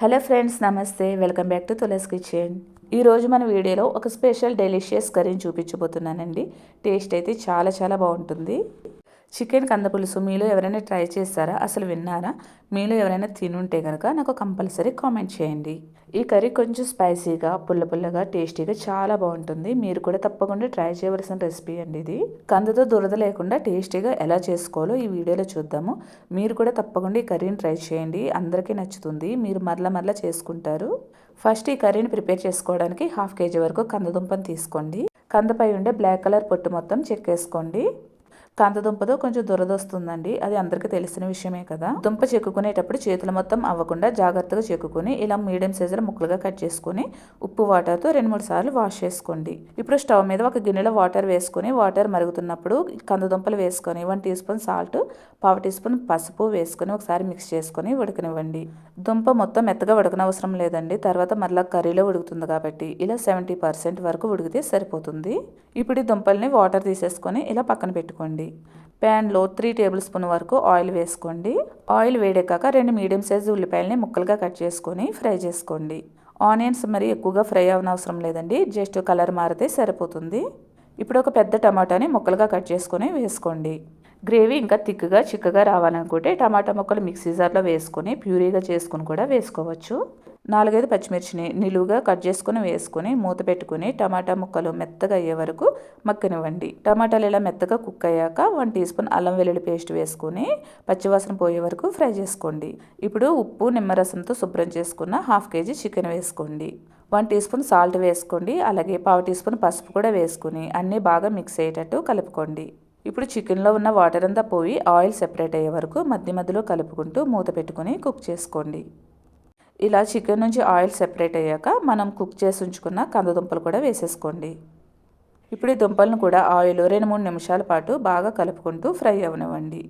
Hello friends namaste. Welcome back to Tulas kitchen. ఈరోజు మన వీడియోలో ఒక స్పెషల్ డెలిషియస్ కర్రీని చూపించబోతున్నానండి. టేస్ట్ అయితే చాలా చాలా బాగుంటుంది. చికెన్ కంద పులుసు మీలో ఎవరైనా ట్రై చేస్తారా? అసలు విన్నారా? మీలో ఎవరైనా తినుంటే కనుక నాకు కంపల్సరీ కామెంట్ చేయండి. ఈ కర్రీ కొంచెం స్పైసీగా పుల్ల పుల్లగా టేస్టీగా చాలా బాగుంటుంది. మీరు కూడా తప్పకుండా ట్రై చేయవలసిన రెసిపీ అండి ఇది. కందతో దురద లేకుండా టేస్టీగా ఎలా చేసుకోవాలో ఈ వీడియోలో చూద్దాము. మీరు కూడా తప్పకుండా ఈ కర్రీని ట్రై చేయండి. అందరికీ నచ్చుతుంది. మీరు మరల మరల చేసుకుంటారు. ఫస్ట్ ఈ కర్రీని ప్రిపేర్ చేసుకోవడానికి హాఫ్ కేజీ వరకు కందదుంపని తీసుకోండి. కందపై ఉండే బ్లాక్ కలర్ పొట్టు మొత్తం చెక్కేసుకోండి. కందదుంపతో కొంచెం దురదొస్తుందండి. అది అందరికీ తెలిసిన విషయమే కదా. దుంప చెక్కుకునేటప్పుడు చేతులు మొత్తం అవ్వకుండా జాగ్రత్తగా చెక్కుని ఇలా మీడియం సైజులో ముక్కలుగా కట్ చేసుకుని ఉప్పు వాటర్తో రెండు మూడు సార్లు వాష్ చేసుకోండి. ఇప్పుడు స్టవ్ మీద ఒక గిన్నెలో వాటర్ వేసుకుని వాటర్ మరుగుతున్నప్పుడు కందదుంపలు వేసుకొని వన్ టీ స్పూన్ సాల్ట్ పావు టీ స్పూన్ పసుపు వేసుకొని ఒకసారి మిక్స్ చేసుకొని ఉడకనివ్వండి. దుంప మొత్తం మెత్తగా ఉడకనవసరం లేదండి. తర్వాత మరలా కర్రీలో ఉడుకుతుంది కాబట్టి ఇలా సెవెంటీ పర్సెంట్ వరకు ఉడికితే సరిపోతుంది. ఇప్పుడు ఈ దుంపల్ని వాటర్ తీసేసుకొని ఇలా పక్కన పెట్టుకోండి. ప్యాన్లో త్రీ టేబుల్ స్పూన్ వరకు ఆయిల్ వేసుకోండి. ఆయిల్ వేడెక్కాక రెండు మీడియం సైజు ఉల్లిపాయలని ముక్కలుగా కట్ చేసుకొని ఫ్రై చేసుకోండి. ఆనియన్స్ మరి ఎక్కువగా ఫ్రై అవనవసరం లేదండి. జస్ట్ కలర్ మారితే సరిపోతుంది. ఇప్పుడు ఒక పెద్ద టమాటాని ముక్కలుగా కట్ చేసుకొని వేసుకోండి. గ్రేవీ ఇంకా థిక్గా చిక్కగా రావాలనుకుంటే టమాటా ముక్కలు మిక్సీ జార్లో వేసుకొని ప్యూరీగా చేసుకుని కూడా వేసుకోవచ్చు. నాలుగైదు పచ్చిమిర్చిని నిలువుగా కట్ చేసుకుని వేసుకొని మూత పెట్టుకుని టమాటా ముక్కలు మెత్తగా అయ్యే వరకు మక్కనివ్వండి టమాటాలు ఇలా మెత్తగా కుక్ అయ్యాక వన్ టీ స్పూన్ అల్లం వెల్లుల్లి పేస్ట్ వేసుకుని పచ్చివాసన పోయే వరకు ఫ్రై చేసుకోండి. ఇప్పుడు ఉప్పు నిమ్మరసంతో శుభ్రం చేసుకున్న హాఫ్ కేజీ చికెన్ వేసుకోండి. వన్ టీ స్పూన్ సాల్ట్ వేసుకోండి. అలాగే పావు టీ స్పూన్ పసుపు కూడా వేసుకుని అన్నీ బాగా మిక్స్ అయ్యేటట్టు కలుపుకోండి. ఇప్పుడు చికెన్లో ఉన్న వాటర్ అంతా పోయి ఆయిల్ సెపరేట్ అయ్యే వరకు మధ్య మధ్యలో కలుపుకుంటూ మూత పెట్టుకుని కుక్ చేసుకోండి. ఇలా చికెన్ నుంచి ఆయిల్ సెపరేట్ అయ్యాక మనం కుక్ చేసి ఉంచుకున్న కందదుంపలు కూడా వేసేసుకోండి. ఇప్పుడు ఈ దుంపలను కూడా ఆయిల్ రెండు మూడు నిమిషాల పాటు బాగా కలుపుకుంటూ ఫ్రై అవనివ్వండి.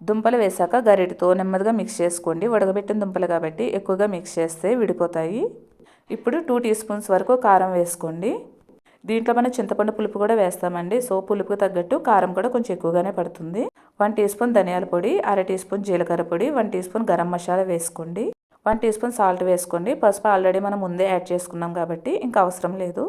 దుంపలు వేసాక గరిటితో నెమ్మదిగా మిక్స్ చేసుకోండి. ఉడకబెట్టిన దుంపలు కాబట్టి ఎక్కువగా మిక్స్ చేస్తే విడిపోతాయి. ఇప్పుడు టూ టీ స్పూన్స్ వరకు కారం వేసుకోండి. దీంట్లో మనం చింతపండు పులుపు కూడా వేస్తామండి. సో పులుపుకు తగ్గట్టు కారం కూడా కొంచెం ఎక్కువగానే పడుతుంది. వన్ టీ స్పూన్ ధనియాల పొడి అర టీ స్పూన్ జీలకర్ర పొడి one teaspoon garam masala వేసుకోండి. వన్ టీ స్పూన్ సాల్ట్ వేసుకోండి. పసుపు ఆల్రెడీ మనం ముందే యాడ్ చేసుకున్నాం కాబట్టి ఇంకా అవసరం లేదు.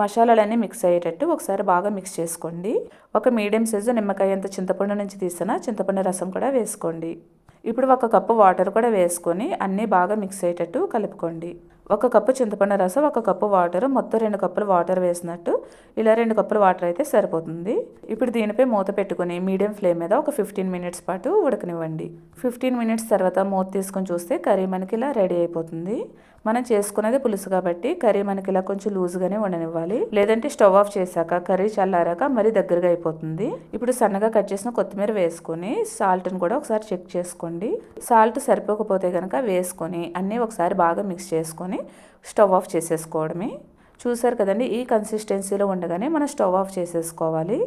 మసాలాలన్నీ మిక్స్ అయ్యేటట్టు ఒకసారి బాగా మిక్స్ చేసుకోండి. ఒక మీడియం సైజు నిమ్మకాయ అంత చింతపండు నుంచి తీసిన చింతపండు రసం కూడా వేసుకోండి. ఇప్పుడు ఒక కప్పు వాటర్ కూడా వేసుకొని అన్నీ బాగా మిక్స్ అయ్యేటట్టు కలుపుకోండి. ఒక కప్పు చింతపండు రసం ఒక కప్పు వాటర్ మొత్తం రెండు కప్పులు వాటర్ వేసినట్టు ఇలా రెండు కప్పులు వాటర్ అయితే సరిపోతుంది. ఇప్పుడు దీనిపై మూత పెట్టుకుని మీడియం ఫ్లేమ్ మీద ఒక ఫిఫ్టీన్ మినిట్స్ పాటు ఉడకనివ్వండి. ఫిఫ్టీన్ మినిట్స్ తర్వాత మూత తీసుకొని చూస్తే కర్రీ మనకి ఇలా రెడీ అయిపోతుంది. మనం చేసుకునేది పులుసు కాబట్టి కర్రీ మనకి ఇలా కొంచెం లూజ్గానే ఉండనివ్వాలి లేదంటే స్టవ్ ఆఫ్ చేశాక కర్రీ చల్లారాక మరీ దగ్గరగా అయిపోతుంది. ఇప్పుడు సన్నగా కట్ చేసిన కొత్తిమీర వేసుకొని సాల్ట్ని కూడా ఒకసారి చెక్ చేసుకోండి. సాల్ట్ సరిపోకపోతే కనుక వేసుకొని అన్నీ ఒకసారి బాగా మిక్స్ చేసుకొని స్టవ్ ఆఫ్ చేసేసుకోవడమే. చూసారు కదండి ఈ కన్సిస్టెన్సీలో ఉండగానే మనం స్టవ్ ఆఫ్ చేసేసుకోవాలి.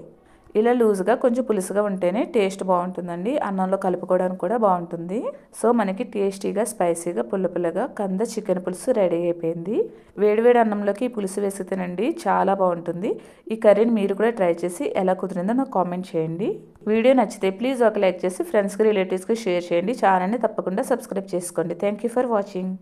ఇలా లూజ్గా కొంచెం పులుసుగా ఉంటేనే టేస్ట్ బాగుంటుందండి. అన్నంలో కలుపుకోవడానికి కూడా బాగుంటుంది. సో మనకి టేస్టీగా స్పైసీగా పుల్ల పుల్లగా కంద చికెన్ పులుసు రెడీ అయిపోయింది. వేడివేడి అన్నంలోకి ఈ పులుసు వేసి తినండి చాలా బాగుంటుంది. ఈ కర్రీని మీరు కూడా ట్రై చేసి ఎలా కుదిరిందో నాకు కామెంట్ చేయండి. వీడియో నచ్చితే ప్లీజ్ ఒక లైక్ చేసి ఫ్రెండ్స్కి రిలేటివ్స్కి షేర్ చేయండి. ఛానల్ని తప్పకుండా సబ్స్క్రైబ్ చేసుకోండి. Thank you for watching.